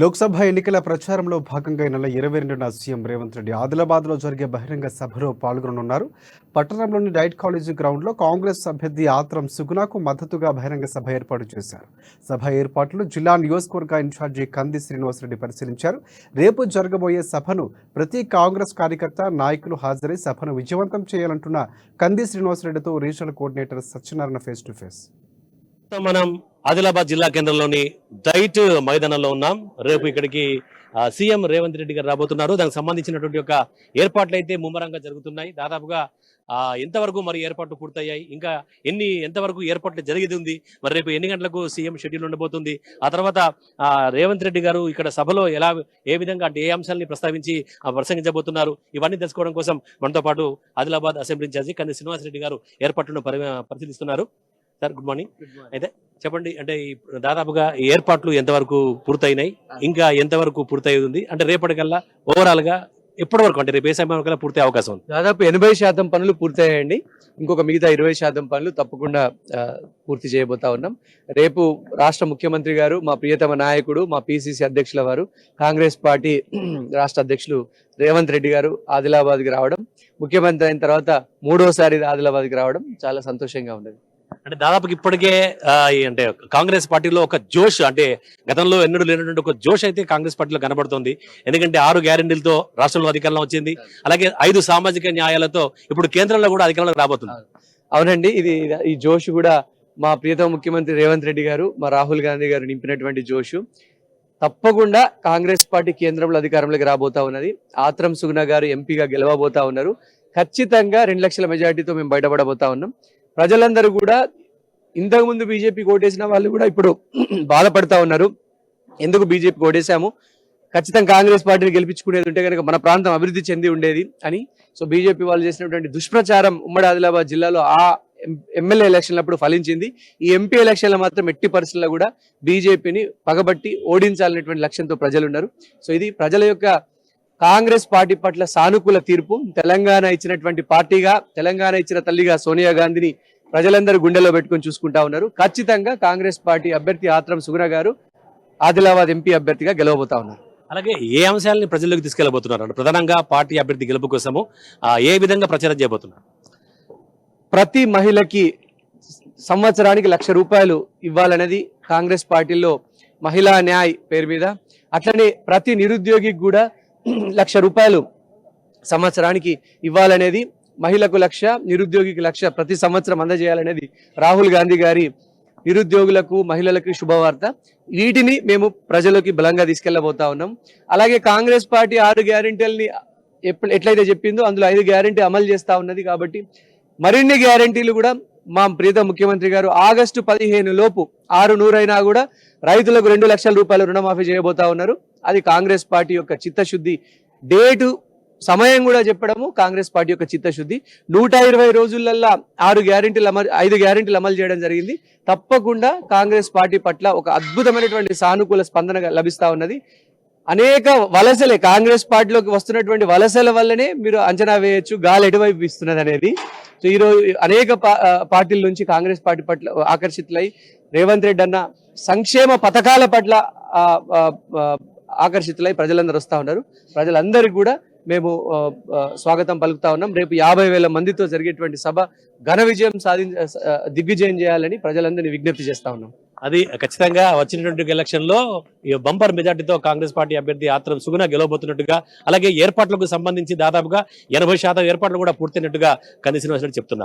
లోక్సభ ఎన్నికల ప్రచారంలో భాగంగా ఈ నెల ఇరవై రెండున సీఎం రేవంత్ రెడ్డి ఆదిలాబాద్లో జరిగే బహిరంగ సభలో పాల్గొననున్నారు. పట్టణంలోని డైట్ కాలేజీ గ్రౌండ్లో కాంగ్రెస్ అభ్యర్థి ఆత్రం సుగుణకు మద్దతుగా బహిరంగ సభ ఏర్పాటు చేశారు. సభ ఏర్పాట్లు జిల్లా నియోజకవర్గ ఇన్ఛార్జి కంది శ్రీనివాసరెడ్డి పరిశీలించారు. రేపు జరగబోయే సభను ప్రతి కాంగ్రెస్ కార్యకర్త నాయకులు హాజరై సభను విజయవంతం చేయాలంటున్న Kandi శ్రీనివాసరెడ్డితో regional coordinator Satyanarayana face to face. ప్రస్తుతం మనం ఆదిలాబాద్ జిల్లా కేంద్రంలోని డైట్ మైదానంలో ఉన్నాం. రేపు ఇక్కడికి సీఎం రేవంత్ రెడ్డి గారు రాబోతున్నారు. దానికి సంబంధించినటువంటి యొక్క ఏర్పాట్లు అయితే ముమ్మరంగా జరుగుతున్నాయి. దాదాపుగా ఎంతవరకు మరి ఏర్పాట్లు పూర్తయ్యాయి? ఇంకా ఎన్ని ఎంతవరకు ఏర్పాట్లు జరిగేది ఉంది? మరి రేపు ఎన్ని గంటలకు సీఎం షెడ్యూల్ ఉండబోతుంది? ఆ తర్వాత రేవంత్ రెడ్డి గారు ఇక్కడ సభలో ఎలా ఏ విధంగా అంటే ఏ అంశాలని ప్రస్తావించి ఆ, ప్రసంగించబోతున్నారు? ఇవన్నీ తెలుసుకోవడం కోసం మనతో పాటు ఆదిలాబాద్ అసెంబ్లీ ఇన్ఛార్జి కంది శ్రీనివాసరెడ్డి గారు ఏర్పాట్లను పరిశీలిస్తున్నారు. సార్ గుడ్ మార్నింగ్ అయితే చెప్పండి అంటే దాదాపుగా ఏర్పాట్లు ఎంతవరకు పూర్తయినాయి? ఇంకా ఎంతవరకు పూర్తయింది అంటే రేపటికల్లా ఓవరాల్గా ఎప్పటి వరకు అంటే రేపు ఏ సమయం కల్లా పూర్తి అవకాశం ఉంది? దాదాపు ఎనభై శాతం పనులు పూర్తయ్యాయండి. ఇంకొక మిగతా ఇరవై శాతం పనులు తప్పకుండా పూర్తి చేయబోతా ఉన్నాం. రేపు రాష్ట్ర ముఖ్యమంత్రి గారు మా ప్రియతమ నాయకుడు మా పిసిసి అధ్యక్షుల వారు కాంగ్రెస్ పార్టీ రాష్ట్ర అధ్యక్షులు రేవంత్ రెడ్డి గారు ఆదిలాబాద్కి రావడం ముఖ్యమంత్రి అయిన తర్వాత మూడోసారి ఆదిలాబాద్కి రావడం చాలా సంతోషంగా ఉన్నది. అంటే దాదాపు ఇప్పటికే అంటే కాంగ్రెస్ పార్టీలో ఒక జోష్ అంటే గతంలో ఎన్నడూ లేనటువంటి ఒక జోష్ అయితే కాంగ్రెస్ పార్టీలో కనబడుతుంది. ఎందుకంటే ఆరు గ్యారెంటీలతో రాష్ట్రంలో అధికారంలో వచ్చింది. అలాగే ఐదు సామాజిక న్యాయాలతో ఇప్పుడు కేంద్రంలో కూడా అధికారంలోకి రాబోతుంది. అవునండి ఇది ఈ జోష్ కూడా మా ప్రియతమ ముఖ్యమంత్రి రేవంత్ రెడ్డి గారు మా రాహుల్ గాంధీ గారు నింపినటువంటి జోషు. తప్పకుండా కాంగ్రెస్ పార్టీ కేంద్రంలో అధికారంలోకి రాబోతా ఉన్నది. ఆత్రం సుగుణ గారు ఎంపీగా గెలవబోతా ఉన్నారు. ఖచ్చితంగా రెండు లక్షల మెజార్టీతో మేము బయటపడబోతా ఉన్నాం. ప్రజలందరూ కూడా ఇంతకు ముందు బీజేపీ ఓటేసిన వాళ్ళు కూడా ఇప్పుడు బాధపడతా ఉన్నారు. ఎందుకు బీజేపీ ఓటేసాము ఖచ్చితంగా కాంగ్రెస్ పార్టీని గెలిపించుకునేది ఉంటే కనుక మన ప్రాంతం అభివృద్ధి చెంది ఉండేది అని. సో బీజేపీ వాళ్ళు చేసినటువంటి దుష్ప్రచారం ఉమ్మడి ఆదిలాబాద్ జిల్లాలో ఆ ఎమ్మెల్యే ఎలక్షన్లప్పుడు ఫలించింది. ఈ ఎంపీ ఎలక్షన్లో మాత్రం ఎట్టి పరిస్థితుల్లో కూడా బీజేపీని పగబట్టి ఓడించాలనేటువంటి లక్ష్యంతో ప్రజలు ఉన్నారు సో ఇది ప్రజల యొక్క కాంగ్రెస్ పార్టీ పట్ల సానుకూల తీర్పు. తెలంగాణ ఇచ్చినటువంటి పార్టీగా తెలంగాణ ఇచ్చిన తల్లిగా సోనియా గాంధీని ప్రజలందరూ గుండెలో పెట్టుకొని చూసుకుంటా ఉన్నారు. ఖచ్చితంగా కాంగ్రెస్ పార్టీ అభ్యర్థి ఆత్రం సుగుణ గారు ఆదిలాబాద్ ఎంపీ అభ్యర్థిగా గెలవబోతా ఉన్నారు. అలాగే ఏ అంశాలని ప్రజల్లోకి తీసుకెళ్ళబోతున్నారు అంటే ప్రధానంగా పార్టీ అభ్యర్థి గెలుపు కోసము ఏ విధంగా ప్రచారం చేయబోతున్నారు? ప్రతి మహిళకి సంవత్సరానికి లక్ష రూపాయలు ఇవ్వాలనేది కాంగ్రెస్ పార్టీలో మహిళా న్యాయ్ పేరు మీద. అట్లనే ప్రతి నిరుద్యోగికి కూడా లక్ష రూపాయలు సంవత్సరానికి ఇవ్వాలనేది మహిళకు లక్ష నిరుద్యోగికి లక్ష ప్రతి సంవత్సరం అందజేయాలనేది రాహుల్ గాంధీ గారి నిరుద్యోగులకు మహిళలకు శుభవార్త. వీటిని మేము ప్రజలకి బలంగా తీసుకెళ్ళబోతా ఉన్నాం. అలాగే కాంగ్రెస్ పార్టీ ఆరు గ్యారెంటీలని ఎప్పుడు ఎట్లయితే చెప్పిందో అందులో ఐదు గ్యారెంటీ అమలు చేస్తా ఉన్నది కాబట్టి మరిన్ని గ్యారెంటీలు కూడా మా ప్రీత ముఖ్యమంత్రి గారు ఆగస్టు పదిహేను లోపు ఆరు నూరైనా కూడా రైతులకు రెండు లక్షల రూపాయలు రుణమాఫీ చేయబోతా ఉన్నారు. అది కాంగ్రెస్ పార్టీ యొక్క చిత్తశుద్ధి. డేటు సమయం కూడా చెప్పడము కాంగ్రెస్ పార్టీ యొక్క చిత్తశుద్ధి. నూట ఇరవై రోజులల్లా ఆరు గ్యారెంటీలు అమలు ఐదు గ్యారెంటీలు అమలు చేయడం జరిగింది. తప్పకుండా కాంగ్రెస్ పార్టీ పట్ల ఒక అద్భుతమైనటువంటి సానుకూల స్పందన లభిస్తా ఉన్నది. అనేక వలసలే కాంగ్రెస్ పార్టీలోకి వస్తున్నటువంటి వలసల వల్లనే మీరు అంచనా వేయొచ్చు గాలి ఎటువైపు ఇస్తున్నది అనేది. సో ఈరోజు అనేక పార్టీల నుంచి కాంగ్రెస్ పార్టీ పట్ల ఆకర్షితులై రేవంత్ రెడ్డి అన్న సంక్షేమ పథకాల పట్ల ఆకర్షితులై ప్రజలందరూ వస్తూ ఉన్నారు. ప్రజలందరికీ కూడా మేము స్వాగతం పలుకుతా ఉన్నాం. రేపు యాభై వేల మందితో జరిగేటువంటి సభ ఘన విజయం సాధి దిగ్విజయం చేయాలని ప్రజలందరినీ విజ్ఞప్తి చేస్తా ఉన్నాం. అది ఖచ్చితంగా వచ్చినటువంటి ఎలక్షన్లో ఈ బంపర్ మెజార్టీతో కాంగ్రెస్ పార్టీ అభ్యర్థి ఆత్రం సుగుణ గెలవబోతున్నట్టుగా అలాగే ఏర్పాట్లకు సంబంధించి దాదాపుగా ఎనభై శాతం ఏర్పాట్లు కూడా పూర్తయినట్టుగా కంది శ్రీనివాసరెడ్డి చెప్తున్నారు.